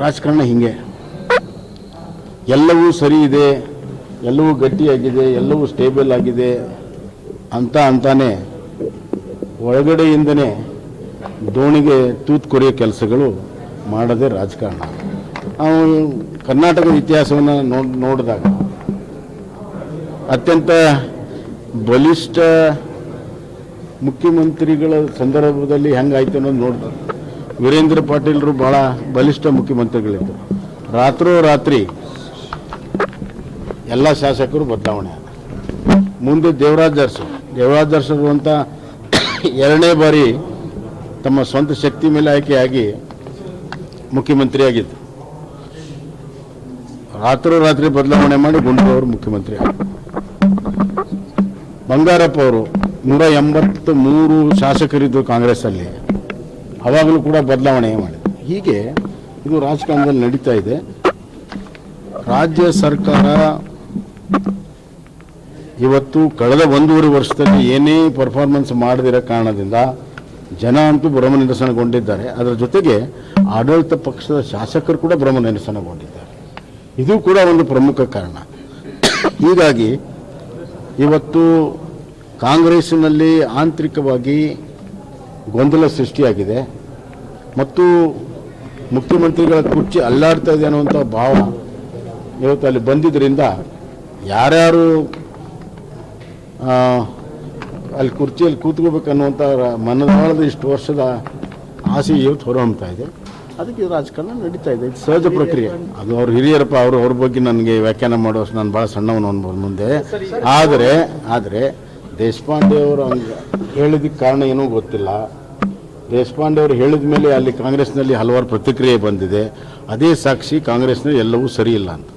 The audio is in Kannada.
ರಾಜಕಾರಣ ಹಿಂಗೆ. ಎಲ್ಲವೂ ಸರಿ ಇದೆ, ಎಲ್ಲವೂ ಗಟ್ಟಿಯಾಗಿದೆ, ಎಲ್ಲವೂ ಸ್ಟೇಬಲ್ ಆಗಿದೆ ಅಂತ ಅಂತಾನೆ ಒಳಗಡೆಯಿಂದನೇ ದೋಣಿಗೆ ತೂತು ಕೊರೆಯೋ ಕೆಲಸಗಳು ಮಾಡದೆ ರಾಜಕಾರಣ. ನಾವು ಕರ್ನಾಟಕದ ಇತಿಹಾಸವನ್ನು ನೋಡ್, ನೋಡಿದಾಗ ಅತ್ಯಂತ ಬಲಿಷ್ಠ ಮುಖ್ಯಮಂತ್ರಿಗಳ ಸಂದರ್ಭದಲ್ಲಿ ಹೆಂಗಾಯ್ತು ಅನ್ನೋದು ನೋಡಿದ ವೀರೇಂದ್ರ ಪಾಟೀಲ್ರು ಬಹಳ ಬಲಿಷ್ಠ ಮುಖ್ಯಮಂತ್ರಿಗಳಿದ್ದರು. ರಾತ್ರೋ ರಾತ್ರಿ ಎಲ್ಲ ಶಾಸಕರು ಬದಲಾವಣೆ ಮುಂದೆ ದೇವರಾಜ್ ಅರಸು. ದೇವರಾಜ್ ಅರಸರು ಅಂತ ಎರಡನೇ ಬಾರಿ ತಮ್ಮ ಸ್ವಂತ ಶಕ್ತಿ ಮೇಲೆ ಆಯ್ಕೆಯಾಗಿ ಮುಖ್ಯಮಂತ್ರಿಯಾಗಿದ್ದು ರಾತ್ರೋ ರಾತ್ರಿ ಬದಲಾವಣೆ ಮಾಡಿ ಗುಂಡೂರು ಮುಖ್ಯಮಂತ್ರಿ ಆಗಿದ್ದರು ಬಂಗಾರಪ್ಪ ಅವರು ನೂರ ಎಂಬತ್ತು ಮೂರು ಶಾಸಕರಿದ್ದರು ಕಾಂಗ್ರೆಸ್ಸಲ್ಲಿ. ಅವಾಗಲೂ ಕೂಡ ಬದಲಾವಣೆ ಮಾಡಿದೆ ಹೀಗೆ ಇದು ರಾಜಕಾರಣದಲ್ಲಿ ನಡೀತಾ ಇದೆ. ರಾಜ್ಯ ಸರ್ಕಾರ ಇವತ್ತು ಕಳೆದ ಒಂದೂವರೆ ವರ್ಷದಲ್ಲಿ ಏನೇ ಪರ್ಫಾರ್ಮೆನ್ಸ್ ಮಾಡದಿರೋ ಕಾರಣದಿಂದ ಜನ ಅಂತೂ ಭ್ರಮ ನಿರಸನಗೊಂಡಿದ್ದಾರೆ ಅದರ ಜೊತೆಗೆ ಆಡಳಿತ ಪಕ್ಷದ ಶಾಸಕರು ಕೂಡ ಭ್ರಮ ನಿರಸನಗೊಂಡಿದ್ದಾರೆ ಇದು ಕೂಡ ಒಂದು ಪ್ರಮುಖ ಕಾರಣ. ಹೀಗಾಗಿ ಇವತ್ತು ಕಾಂಗ್ರೆಸ್ನಲ್ಲಿ ಆಂತರಿಕವಾಗಿ ಗೊಂದಲ ಸೃಷ್ಟಿಯಾಗಿದೆ. ಮತ್ತು ಮುಖ್ಯಮಂತ್ರಿಗಳ ಕುರ್ಚಿ ಅಲ್ಲಾಡ್ತಾ ಇದೆ ಅನ್ನುವಂಥ ಭಾವ ಇವತ್ತು ಅಲ್ಲಿ ಬಂದಿದ್ದರಿಂದ ಯಾರ್ಯಾರು ಅಲ್ಲಿ ಕುರ್ಚಿಯಲ್ಲಿ ಕೂತ್ಕೋಬೇಕನ್ನುವಂಥ ಮನದಾಳದ ಇಷ್ಟು ವರ್ಷದ ಆಸೆ ಇವತ್ತು ಹೊರಹೊಮ್ತಾ ಇದೆ. ಅದಕ್ಕೆ ರಾಜಕಾರಣ ನಡೀತಾ ಇದೆ. ಇದು ಸಹಜ ಪ್ರಕ್ರಿಯೆ. ಅದು ಅವ್ರ ಹಿರಿಯರಪ್ಪ ಅವರು ಅವ್ರ ಬಗ್ಗೆ ನನಗೆ ವ್ಯಾಖ್ಯಾನ ಮಾಡೋಷ್ಟು ನಾನು ಭಾಳ ಸಣ್ಣವನು ಅನ್ಬೋದು ಮುಂದೆ. ಆದರೆ ಆದರೆ ದೇಶಪಾಂಡೆ ಅವರು ಹಂಗೆ ಹೇಳಿದಕ್ಕೆ ಕಾರಣ ಏನೂ ಗೊತ್ತಿಲ್ಲ. ದೇಶಪಾಂಡೆ ಅವರು ಹೇಳಿದ ಮೇಲೆ ಅಲ್ಲಿ ಕಾಂಗ್ರೆಸ್ನಲ್ಲಿ ಹಲವಾರು ಪ್ರತಿಕ್ರಿಯೆ ಬಂದಿದೆ. ಅದೇ ಸಾಕ್ಷಿ ಕಾಂಗ್ರೆಸ್ನಲ್ಲಿ ಎಲ್ಲವೂ ಸರಿ ಇಲ್ಲ ಅಂತ.